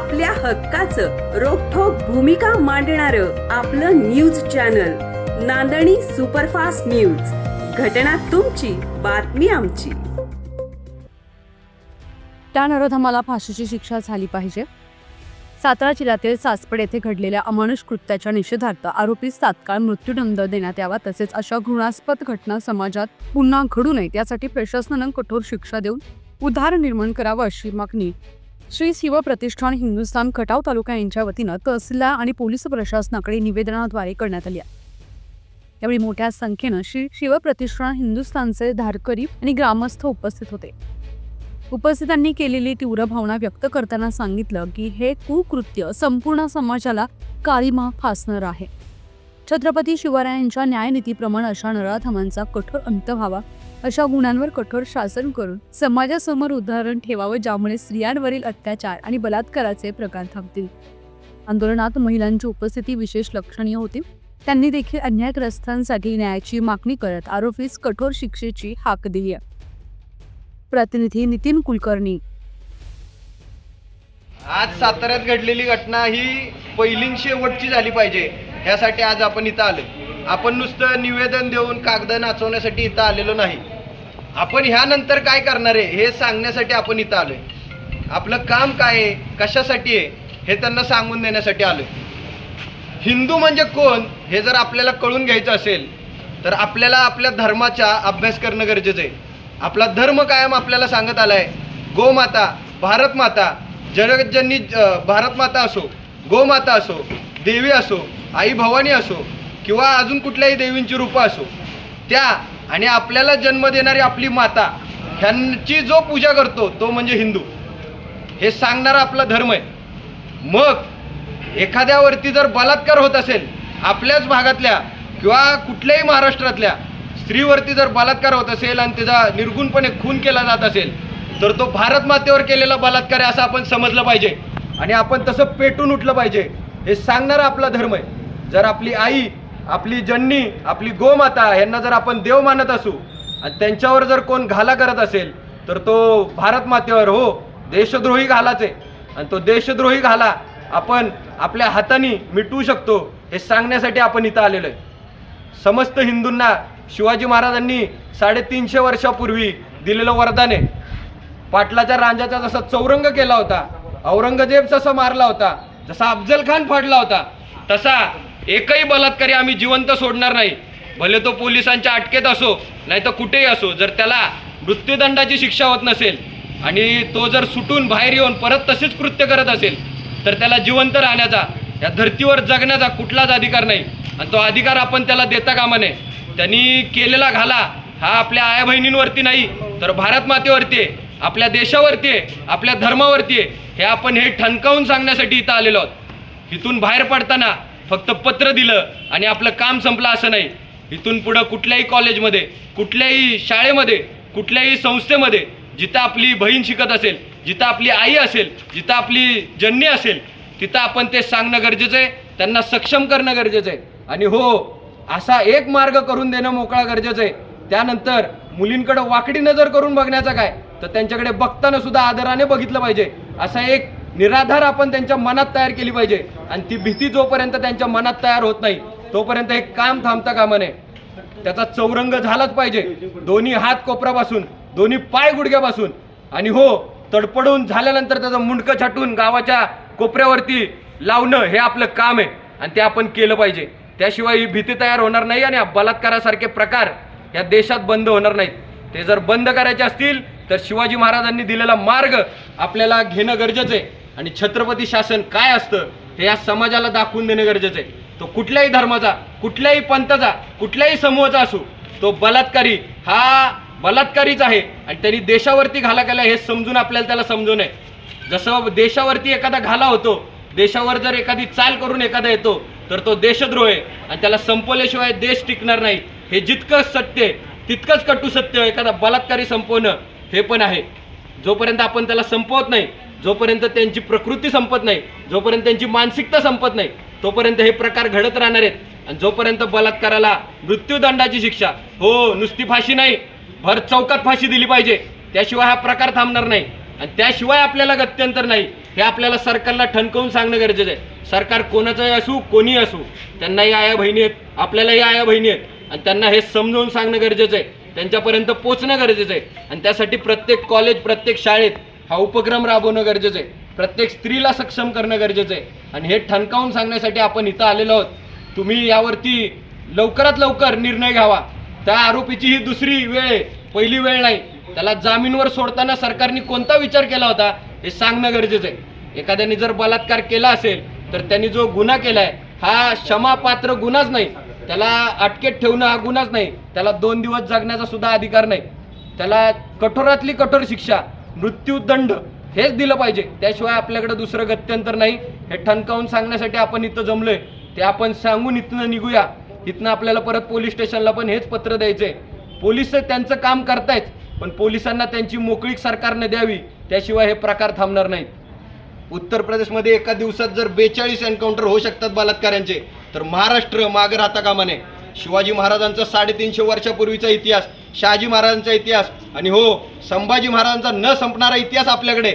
आपल्या हक्काचं रोखोक भूमिका मांडणार आपलं news channel Nandani superfast news. घटना तुमची बातमी आमची. त्या नरोधमाला फाशीची शिक्षा झाली पाहिजे. सातारा जिल्ह्यातील सासपड येथे घडलेल्या अमानुष कृत्याच्या निषेधार्थ आरोपीस तात्काळ मृत्यूदंड देण्यात यावा तसेच अशा घृणास्पद घटना समाजात पुन्हा घडू नयेत यासाठी प्रशासनानं कठोर शिक्षा देऊन उधार निर्माण करावं अशी मागणी श्री शिव प्रतिष्ठान हिंदुस्थान खटाव तालुका यांच्या वतीनं तहसीलदार आणि पोलीस प्रशासनाकडे निवेदनाद्वारे करण्यात आली आहे. यावेळी मोठ्या संख्येनं श्री शिव प्रतिष्ठान हिंदुस्थानचे धारकरी आणि ग्रामस्थ उपस्थित होते. उपस्थितांनी केलेली तीव्र भावना व्यक्त करताना सांगितलं की हे कुकृत्य संपूर्ण समाजाला काळीमा फासणार आहे. छत्रपती शिवरायांच्या न्यायनीतीप्रमाणे अशा नराधमांचा कठोर अंत व्हावा अशा गुणांवर कठोर शासन करून समाजासमोर उदाहरण ठेवावं ज्यामुळे स्त्रियांवरील अत्याचार आणि बलात्काराचे प्रकार थांबतील. आंदोलनात महिलांची उपस्थिती विशेष लक्षणीय होती. त्यांनी देखील अन्यायग्रस्तांसाठी न्यायाची मागणी करत आरोपीस कठोर शिक्षेची हाक दिली आहे. प्रतिनिधी नितीन कुलकर्णी. आज साताऱ्यात घडलेली घटना ही पहिली शेवटची झाली पाहिजे. यासाठी आज आपण इथं आलो आपण नुसतं निवेदन देऊन कागद नाचवण्यासाठी इथं आलेलो नाही. आपण ह्यानंतर काय करणार आहे हे सांगण्यासाठी आपण इथं आलोय. आपलं काम काय आहे कशासाठी आहे हे त्यांना सांगून देण्यासाठी आलोय. हिंदू म्हणजे कोण हे जर आपल्याला कळून घ्यायचं असेल तर आपल्याला आपल्या धर्माचा अभ्यास करणं गरजेचं आहे. आपला धर्म कायम आपल्याला सांगत आलाय गोमाता भारत माता जगज्जनी भारत माता असो गोमाता असो देवी असो आई भवानी असो किंवा अजून कुठल्याही देवींची रूपं असो त्या आणि आपल्याला जन्म देणारी आपली माता ह्यांची जो पूजा करतो तो म्हणजे हिंदू. हे सांगणारा आपला धर्म आहे. मग एखाद्यावरती जर बलात्कार होत असेल आपल्याच भागातल्या किंवा कुठल्याही महाराष्ट्रातल्या स्त्रीवरती जर बलात्कार होत असेल आणि त्याचा निर्गुणपणे खून केला जात असेल तर तो भारत मातेवर केलेला बलात्कार आहे असं आपण समजलं पाहिजे. आणि आपण तसं पेटून उठलं पाहिजे. हे सांगणारा आपला धर्म आहे. जर आपली आई आपली जननी आपली गोमाता यांना जर आपण देव मानत असू आणि त्यांच्यावर जर कोण घाला करत असेल तर तो भारत मातेवर हो देशद्रोही घालाच. आहे आणि तो देशद्रोही घाला आपण आपल्या हाताने मिटवू शकतो हे सांगण्यासाठी आपण इथं आलेलो आहे. समस्त हिंदूंना शिवाजी महाराजांनी साडेतीनशे वर्षापूर्वी दिलेलं वरदान आहे. पाटलाच्या रांजाचा जसा चौरंग केला होता औरंगजेब जसा मारला होता जसा अफजल खान फाडला होता तसा एकही बलात्कारी आम्ही जिवंत सोडणार नाही. भले तो पोलिसांच्या अटकेत असो नाही तर कुठेही असो जर त्याला मृत्यूदंडाची शिक्षा होत नसेल आणि तो जर सुटून बाहेर येऊन परत तसेच कृत्य करत असेल तर त्याला जिवंत राहण्याचा या धर्तीवर जगण्याचा कुठलाच अधिकार नाही. आणि तो अधिकार आपण त्याला देता कामा नये. त्यांनी केलेला घाला हा आपल्या आया बहिणींवरती नाही तर भारत मातेवरती आहे आपल्या देशावरती आहे आपल्या धर्मावरती आहे हे आपण हे ठणकावून सांगण्यासाठी इथं आलेलो आहोत. इथून बाहेर पडताना फक्त पत्र दिलं आणि आपलं काम संपलं असं नाही. इथून पुढं कुठल्याही कॉलेजमध्ये कुठल्याही शाळेमध्ये कुठल्याही संस्थेमध्ये जिथं आपली बहीण शिकत असेल जिथं आपली आई असेल जिथं आपली जननी असेल तिथं आपण ते सांगणं गरजेचं आहे त्यांना सक्षम करणं गरजेचं आहे. आणि हो असा एक मार्ग करून देणं मोकळा गरजेचं आहे. त्यानंतर मुलींकडं वाकडी नजर करून बघण्याचा काय? तर त्यांच्याकडे बघताना सुद्धा आदराने बघितलं पाहिजे. असा एक निराधार आपण त्यांच्या मनात तयार केली पाहिजे. आणि ती भीती जोपर्यंत त्यांच्या मनात तयार होत नाही तोपर्यंत हे काम थांबता कामा नये त्याचा चौरंग झालाच पाहिजे. दोन्ही हात कोपरापासून दोन्ही पाय गुडघ्यापासून. आणि हो तडपडून झाल्यानंतर त्याचं मुंडकं छाटून गावाच्या कोपऱ्यावरती लावणं हे आपलं काम आहे. आणि ते आपण केलं पाहिजे. त्याशिवाय ही भीती तयार होणार नाही आणि बलात्कारासारखे प्रकार या देशात बंद होणार नाहीत. ते जर बंद करायचे असतील तर शिवाजी महाराजांनी दिलेला मार्ग आपल्याला घेणं गरजेचं आहे. आणि छत्रपती शासन काय असतं हे या समाजाला दाखवून देणं गरजेचं आहे. तो कुठल्याही धर्माचा कुठल्याही पंथाचा कुठल्याही समूहाचा असो तो बलात्कारी हा बलात्कारीच आहे. आणि त्यांनी देशावरती घाला केला हे समजून आपल्याला त्याला समजू नये जसं देशावरती एखादा घाला होतो देशावर जर एखादी चाल करून एखादा येतो तर तो देशद्रोह आहे. आणि त्याला संपवल्याशिवाय देश टिकणार नाही. हे जितकं सत्य आहे तितकंच कटू सत्य एखादा बलात्कारी संपवणं हे पण आहे. जोपर्यंत आपण त्याला संपवत नाही जोपर्यंत त्यांची प्रकृती संपत नाही जोपर्यंत त्यांची मानसिकता संपत नाही तोपर्यंत हे प्रकार घडत राहणार आहेत. आणि जोपर्यंत बलात्काराला मृत्यूदंडाची शिक्षा हो नुसती फाशी नाही भर चौकात फाशी दिली पाहिजे त्याशिवाय हा प्रकार थांबणार नाही. आणि त्याशिवाय आपल्याला गत्यंतर नाही हे आपल्याला सरकारला ठणकवून सांगणं गरजेचं आहे. सरकार कोणाचंही असू कोणीही असू त्यांनाही आया बहिणी आहेत आपल्यालाही आया बहिणी आहेत. आणि त्यांना हे समजावून सांगणं गरजेचं आहे. त्यांच्यापर्यंत पोचणं गरजेचं आहे. आणि त्यासाठी प्रत्येक कॉलेज प्रत्येक शाळेत हा उपक्रम राबवणं गरजेचं आहे. प्रत्येक स्त्रीला सक्षम करणं गरजेचं आहे. आणि हे ठणकावून सांगण्यासाठी आपण इथं आलेलो आहोत. तुम्ही यावरती लवकरात लवकर निर्णय घ्यावा. त्या आरोपीची ही दुसरी वेळ आहे. पहिली वेळ नाही. त्याला जामीनवर सोडताना सरकारने कोणता विचार केला होता हे सांगणं गरजेचं आहे. एखाद्याने जर बलात्कार केला असेल तर त्यांनी जो गुन्हा केलाय हा क्षमापात्र गुन्हाच नाही. त्याला अटकेत ठेवणं हा गुन्हाच नाही. त्याला दोन दिवस जगण्याचा सुद्धा अधिकार नाही. त्याला कठोरातली कठोर शिक्षा मृत्यूदंड हेच दिलं पाहिजे. त्याशिवाय आपल्याकडे दुसरं गत्यंतर नाही. हे ठणकावून सांगण्यासाठी आपण इथं जमलोय. ते आपण सांगून इथनं निघूया. इथनं आपल्याला परत पोलीस स्टेशनला पण हेच पत्र द्यायचंय. पोलीस त्यांचं काम करतायत पण पोलिसांना त्यांची मोकळीक सरकारने द्यावी. त्याशिवाय हे प्रकार थांबणार नाहीत. उत्तर प्रदेशमध्ये एका दिवसात जर बेचाळीस एन्काउंटर होऊ शकतात बलात्कारांचे तर महाराष्ट्र मागे राहता कामा नये. शिवाजी महाराजांचा साडेतीनशे वर्षापूर्वीचा इतिहास शहाजी महाराजांचा इतिहास. आणि हो संभाजी महाराजांचा न संपणारा इतिहास आपल्याकडे.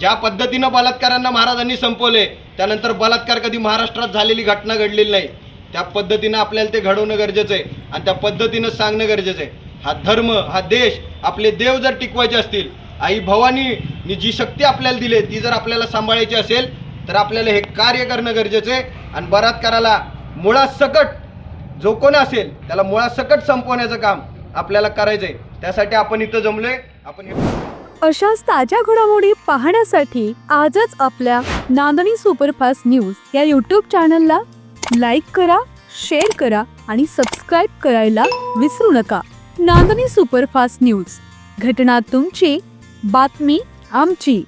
ज्या पद्धतीनं बलात्कारांना महाराजांनी संपवले त्यानंतर बलात्कार कधी महाराष्ट्रात झालेली घटना घडलेली नाही. त्या पद्धतीनं आपल्याला ते घडवणं गरजेचं आहे. आणि त्या पद्धतीनं सांगणं गरजेचं आहे. हा धर्म हा देश आपले देव जर टिकवायचे असतील आई भवानी जी शक्ती आपल्याला दिली ती जर आपल्याला सांभाळायची असेल तर आपल्याला हे कार्य करणं गरजेचं आहे. आणि बलात्काराला मुळासकट जो कोण असेल त्याला मुळासकट संपवण्याचं काम. आपल्याला करायचं आहे त्यासाठी आपण इथं जमलोय. आपण अशाच ताज्या घडामोडी पाहण्यासाठी आजच आपल्या नांदणी सुपरफास्ट न्यूज या यूट्यूब चॅनलला लाईक करा शेअर करा आणि सबस्क्राईब करायला विसरू नका. Nandani superfast news. घटना तुमची बातमी आमची.